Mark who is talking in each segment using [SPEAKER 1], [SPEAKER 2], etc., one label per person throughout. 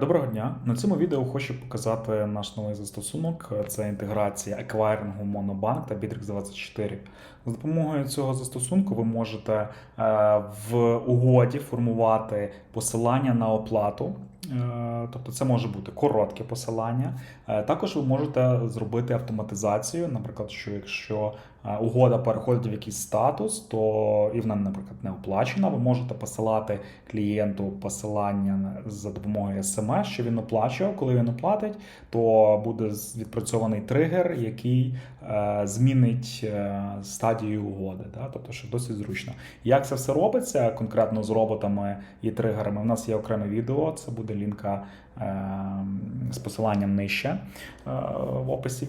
[SPEAKER 1] Доброго дня! На цьому відео хочу показати наш новий застосунок. Це інтеграція еквайрингу Monobank та Bittrex24. За допомогою цього застосунку ви можете е, в угоді формувати посилання на оплату. Е, Тобто це може бути коротке посилання. Е, Також ви можете зробити автоматизацію. Наприклад, що якщо угода переходить в якийсь статус, то і вона, наприклад, не оплачена, ви можете посилати клієнту посилання за допомогою смс, що він оплачував. Коли він оплатить, то буде відпрацьований тригер, який е, змінить е, стадію угоди. Тобто, що досить зручно. Як це все робиться конкретно з роботами і тригерами? У нас є окреме відео. Це буде лінка е, з посиланням нижче е, в описі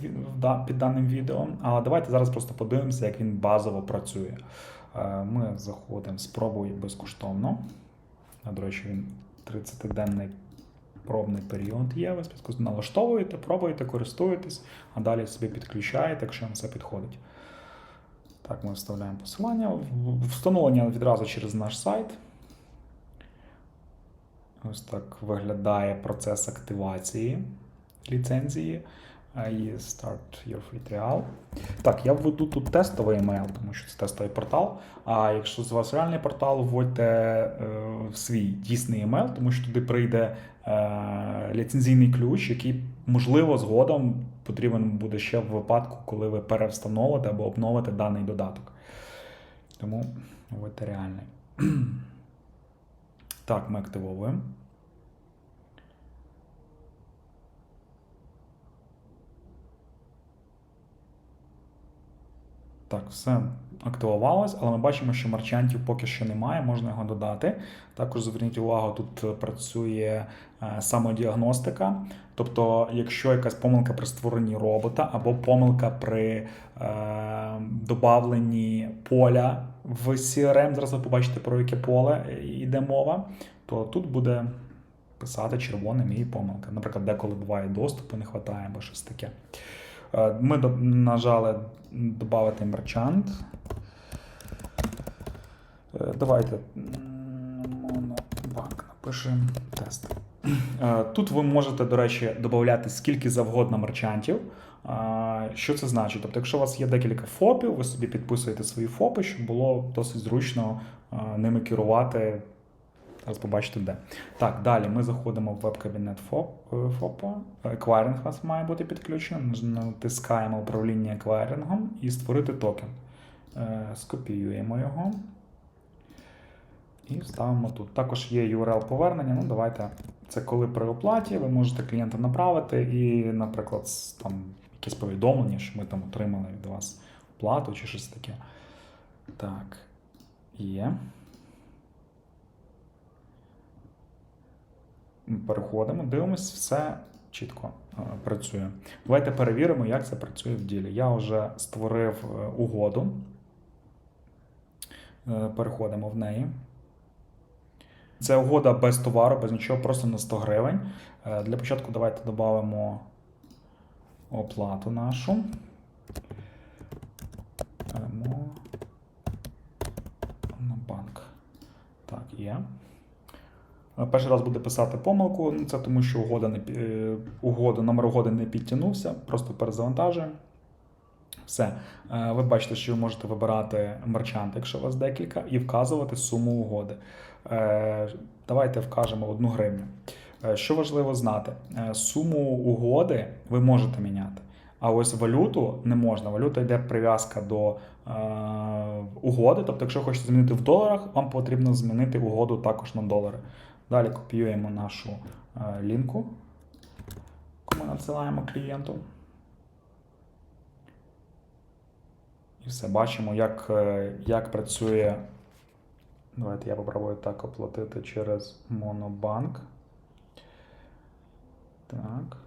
[SPEAKER 1] під даним відео. Але давайте зараз просто подивимося, як він базово працює. Е, Ми заходимо, спробуй безкоштовно. До речі, він 30-денний пробний період є. Ви спочатку налаштовуєте, пробуєте, користуєтесь, а далі собі підключаєте, якщо вам все підходить. Так, ми вставляємо посилання. Встановлення відразу через наш сайт. Ось так виглядає процес активації ліцензії. І Start Your Free Trial. Так, я введу тут тестовий емейл, тому що це тестовий портал. А якщо з вас реальний портал, вводьте е, свій дійсний емейл, тому що туди прийде е, ліцензійний ключ, який, можливо, згодом потрібен буде ще в випадку, коли ви перевстановите або обновите даний додаток. Тому вводьте реальний. Так, ми активовуємо. Так, все активувалось, але ми бачимо, що марчантів поки що немає, можна його додати. Також зверніть увагу, тут працює е, самодіагностика. Тобто, якщо якась помилка при створенні робота або помилка при е, добавленні поля в CRM, зараз побачите, про яке поле йде мова, то тут буде писати червоним і помилка. Наприклад, деколи буває доступу, не вистачає або щось таке. Е, Ми нажали додати мерчант. Е, Давайте монобанк напишемо тест. Е, Тут ви можете, до речі, додати скільки завгодно мерчантів. Що це значить? Тобто, якщо у вас є декілька ФОПів, ви собі підписуєте свої ФОПи, щоб було досить зручно ними керувати. Зараз побачите де. Так, далі ми заходимо в веб-кабінет е, ФОПа. Еквайринг у вас має бути підключено. Натискаємо управління еквайрингом і створити токен. Е, Скопіюємо його. І ставимо тут. Також є URL повернення. Ну, давайте. Це коли при оплаті ви можете клієнта направити і, наприклад, там якесь повідомлення, що ми там отримали від вас оплату чи щось таке. Так, є. Переходимо, дивимось, все чітко е, працює. Давайте перевіримо, як це працює в ділі. Я вже створив е, угоду. Е, Переходимо в неї. Це угода без товару, без нічого, просто на 100 гривень. Для початку давайте додамо оплату нашу. На банк. Так, є. Е, Перший раз буде писати помилку. Ну, це тому, що угода не, е, угода, номер угоди не підтягнувся, просто перезавантажуємо. Все. Е, Ви бачите, що ви можете вибирати мерчант, якщо у вас декілька, і вказувати суму угоди. Давайте вкажемо 1 гривню. Що важливо знати, суму угоди ви можете міняти. А ось валюту не можна. Валюта йде прив'язка до угоди. Тобто, якщо хочете змінити в доларах, вам потрібно змінити угоду також на долари. Далі копіюємо нашу е, лінку, яку ми надсилаємо клієнту. І все, бачимо, як, е, як працює. Давайте я попробую так оплатити через Монобанк. Так.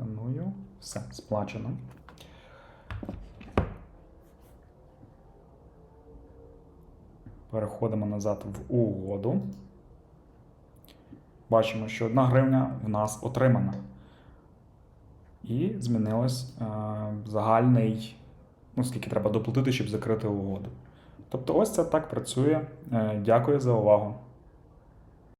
[SPEAKER 1] Сканую. Все, сплачено. Переходимо назад в угоду. Бачимо, що 1 гривня в нас отримана. І змінилось е, загальний, ну, скільки треба доплатити, щоб закрити угоду. Тобто, ось це так працює. Е, Дякую за увагу.